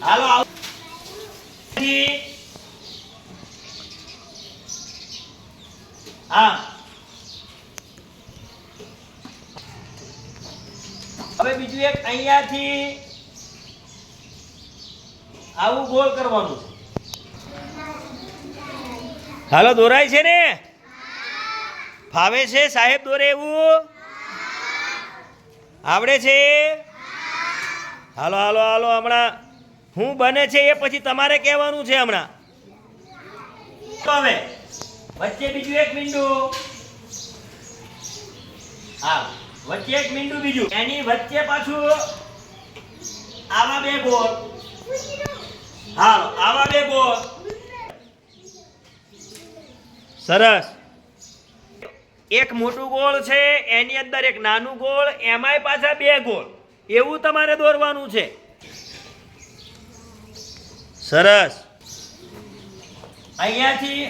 હાલો હા. હવે બીજું એક અહીંયાથી આવું ગોલ કરવાનું હાલો, દોરાય છે ને? ફાવે છે? સાહેબ, દોરે એવું? આવડે છે? હાલો હાલો હાલો, હમણાં. હું બને છે એ પછી તમારે કહેવાનું છે હમણાં. હવે, વચ્ચે બીજું એક મીંડું. હા, વચ્ચે એક મીંડું બીજું. એની વચ્ચે પાછું આવા બે ગોળ. હા આવા બે ગોળ. સરસ. એક મોટું ગોળ છે, એની અંદર એક નાનું ગોળ, એમાંય પાછા બે ગોળ. એવું તમારે દોરવાનું છે. સરસ. અહીંયાથી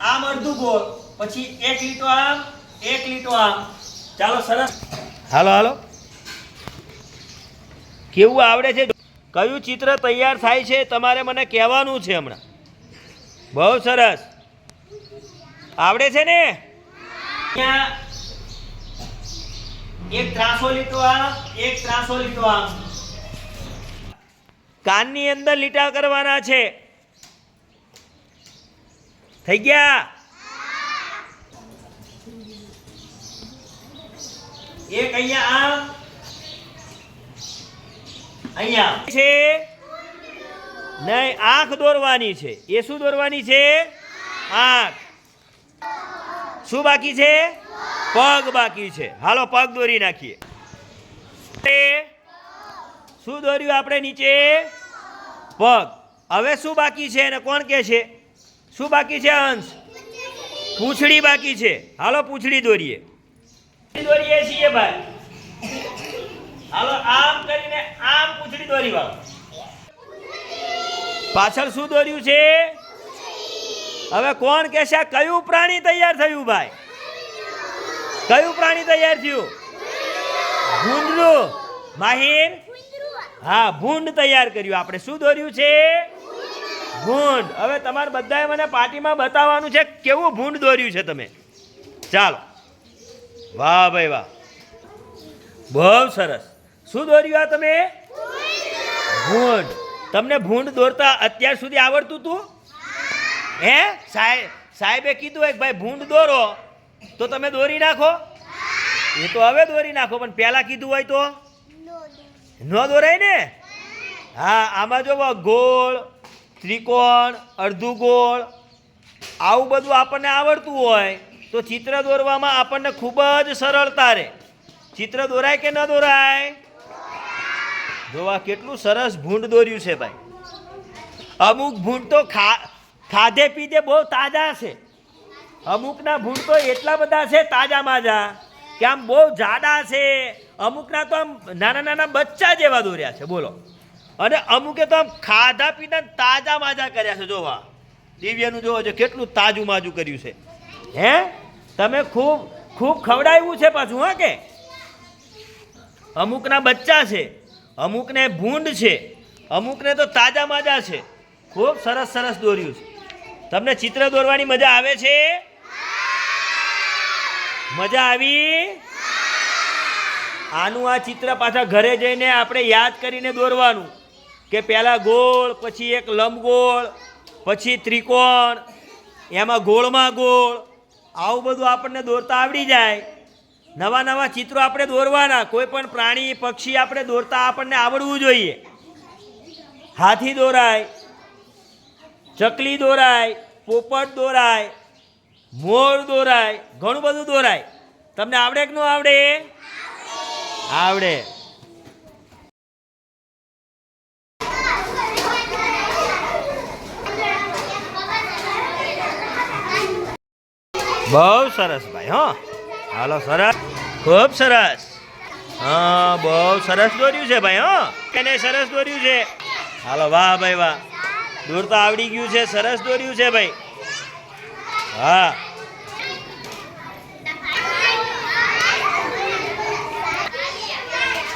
આમ અડધું ગોળ પછી એક લીટો આમ એક લીટો આમ. ચાલો સરસ. હાલો હાલો. કેવું આવડે છે? કયું ચિત્ર તૈયાર થાય છે? તમારે મને કહેવાનું છે હમણાં. બહુ સરસ. આવડે છે ને? એક ત્રાસો લીટો આમ એક ત્રાસો લીટો આમ. કાનની અંદર લીટા કરવાના છે. થઈ ગયા? એક અહીંયા આમ. અહીંયા. છે. નહીં, આંખ દોરવાની છે. એ શું દોરવાની છે? આંખ. શું બાકી છે? પગ બાકી છે. હાલો, પગ દોરી નાખીએ. શું દોર્યું આપણે નીચે? પગ. હવે શું બાકી છે અને કોણ કે છે? શું બાકી છે અંશ? પૂંછડી બાકી છે. હાલો પૂંછડી દોરીએ. દોરીએ છીએ ભાઈ. હાલો આમ કરીને આમ પૂંછડી દોરી વાળો. પાછળ શું દોર્યું છે? હવે કોણ કહેશે આ કયું પ્રાણી તૈયાર થયું ભાઈ? કયું પ્રાણી તૈયાર થયું? ગુંદલું માહિર? હા, ભૂંડ તૈયાર કર્યું. આપણે શું દોર્યું છે? ભૂંડ. હવે તમારે બધાએ મને પાર્ટીમાં બતાવવાનું છે કેવું ભૂંડ દોર્યું છે તમે. ચાલો. વાહ ભાઈ વાહ. બહુ સરસ. શું દોર્યું આ તમે? ભૂંડ. તમને ભૂંડ દોરતા અત્યાર સુધી આવડતું હતું હે? સાહેબ સાહેબે કીધું હોય કે ભાઈ, ભૂંડ દોરો, તો તમે દોરી નાખો. એ તો હવે દોરી નાખો, પણ પહેલાં કીધું હોય તો? ન દોરાય ને? હા, આમાં જો ગોળ, ત્રિકોણ, અડધું ગોળ, આવું બધું આપણને આવડતું હોય, તો ચિત્ર દોરવામાં આપણને ખૂબ જ સરળતા રહે. ચિત્ર દોરાય કે ન દોરાય? જોવા કેટલું સરસ ભૂંડ દોર્યું છે ભાઈ. અમુક ભૂંડ તો ખા, ખાધે પીધે બહુ તાજા છે. અમુકના ભૂંડ તો એટલા બધા છે તાજા માજા કે આમ બહુ જાડા છે. અમુકના તો આમ નાના નાના બચ્ચા જેવા દોર્યા છે, બોલો. અને અમુકે તો આમ ખાધા પીધા તાજા માજા કર્યા છે, જોવા. દિવ્યનું જોવો છો, કેટલું તાજું માજું કર્યું છે. હે? તમે ખૂબ ખૂબ ખવડાવ્યું છે પાછું, હા કે? અમુકના બચ્ચા છે, અમુકને ભૂંડ છે, અમુકને તો તાજા માજા છે. ખૂબ સરસ સરસ દોર્યું છે. તમને ચિત્ર દોરવાની મજા આવે છે? મજા આવી? આનું આ ચિત્ર પાછા ઘરે જઈને આપણે યાદ કરીને દોરવાનું કે પહેલાં ગોળ, પછી એક લંબગોળ, પછી ત્રિકોણ, એમાં ગોળમાં ગોળ. આવું બધું આપણને દોરતા આવડી જાય. નવા નવા ચિત્રો આપણે દોરવાના. કોઈ પણ પ્રાણી, પક્ષી આપણે દોરતા આપણને આવડવું જોઈએ. હાથી દોરાય, ચકલી દોરાય, પોપટ દોરાય, મોર દોરાય, ઘણું બધું દોરાય. તમને આવડે કે ન આવડે? આવડે. બહુ સરસ ભાઈ, હો. હાલો, સરસ. ખૂબ સરસ. હા, બહુ સરસ દોર્યું છે ભાઈ, હો. એને સરસ દોર્યું છે? હાલો, વાહ ભાઈ, વાહ. દૂર તો આવડી ગયું છે, સરસ દોર્યું છે ભાઈ. હા.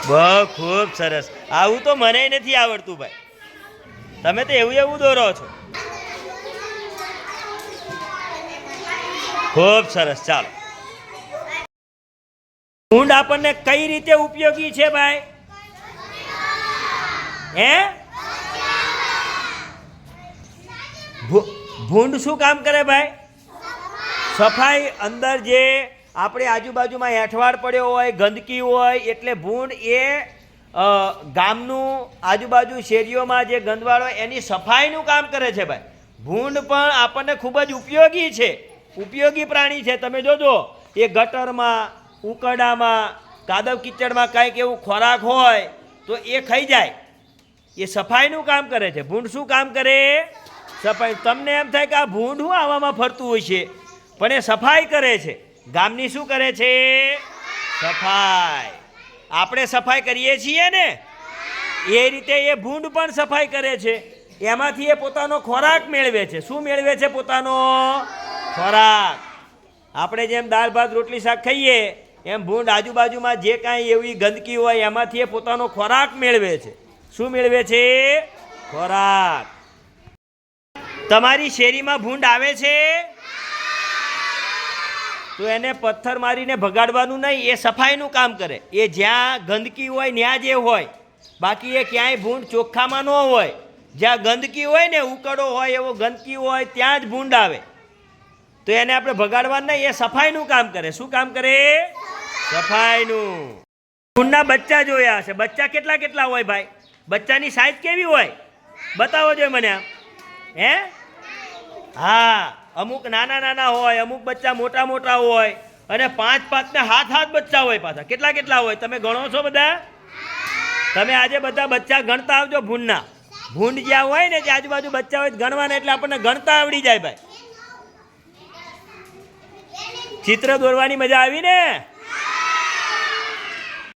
બહુ ખૂબ સરસ. આવું તો મને નથી આવડતું ભાઈ. તમે તો એવું એવું દોરો છો. ખૂબ સરસ, ચાલો. ભૂંડ આપણને કઈ રીતે ઉપયોગી છે ભાઈ? હે? ભૂંડ શું કામ કરે ભાઈ? સફાઈ અંદર જે આપણે આજુબાજુમાં એઠવાડ પડ્યો હોય, ગંદકી હોય, એટલે ભૂંડ એ ગામનું આજુબાજુ શેરીઓમાં જે ગંદવાડ હોય, એની સફાઈનું કામ કરે છે ભાઈ. ભૂંડ પણ આપણને ખૂબ જ ઉપયોગી છે. ઉપયોગી પ્રાણી છે. તમે જોજો, એ ગટરમાં, ઉકરડામાં, કાદવ કિચડમાં કાંઈક એવું ખોરાક હોય, તો એ ખાઈ જાય. એ સફાઈનું કામ કરે છે. ભૂંડ શું કામ કરે? સફાઈ. તમને એમ થાય કે આ ભૂંડ શું આવામાં ફરતું હોય છે, પણ એ સફાઈ કરે છે. ગામની શું કરે છે? સફાઈ. આપણે સફાઈ કરીએ છીએ ને? એ રીતે એ ભૂંડ પણ સફાઈ કરે છે. એમાંથી એ પોતાનો ખોરાક મેળવે છે. શું મેળવે છે પોતાનો? ખોરાક. આપણે જેમ દાળ, ભાત, રોટલી, શાક ખાઈએ, એમ ભૂંડ આજુબાજુમાં જે કાંઈ એવી ગંદકી હોય, એમાંથી એ પોતાનો ખોરાક મેળવે છે. શું મેળવે છે? ખોરાક. તમારી શેરીમાં ભૂંડ આવે છે? તો એને પથ્થર મારીને ભગાડવાનું નહીં, એ સફાઈનું કામ કરે. એ જ્યાં ગંદકી હોય ત્યાં જે હોય, બાકી એ ક્યાંય ભૂંડ ચોખ્ખામાં ન હોય. જ્યાં ગંદકી હોય ને ઉકળો હોય, એવો ગંદકી હોય, ત્યાં જ ભૂંડ આવે. તો એને આપણે ભગાડવાનું નહીં, એ સફાઈનું કામ કરે. શું કામ કરે? સફાઈનું. ભૂંડના બચ્ચા જોયા હશે. બચ્ચા કેટલા કેટલા હોય ભાઈ? બચ્ચાની સાઈઝ કેવી હોય? બતાવો જોઈએ મને આમ. હે? હા. અમુક નાના નાના હોય, અમુક બચ્ચા મોટા મોટા હોય, અને પાંચ પાંચ ને હાથ હાથ બચ્ચા હોય પાછા. કેટલા કેટલા હોય? તમે ગણો છો બધા? તમે આજે બધા બચ્ચા ગણતા આવજો ભૂંડના. ભૂંડ જ્યાં હોય ને ત્યાં આજુબાજુ બચ્ચા હોય ગણવાના એટલે આપણને ગણતા આવડી જાય ભાઈ. ચિત્ર દોરવાની મજા આવી ને?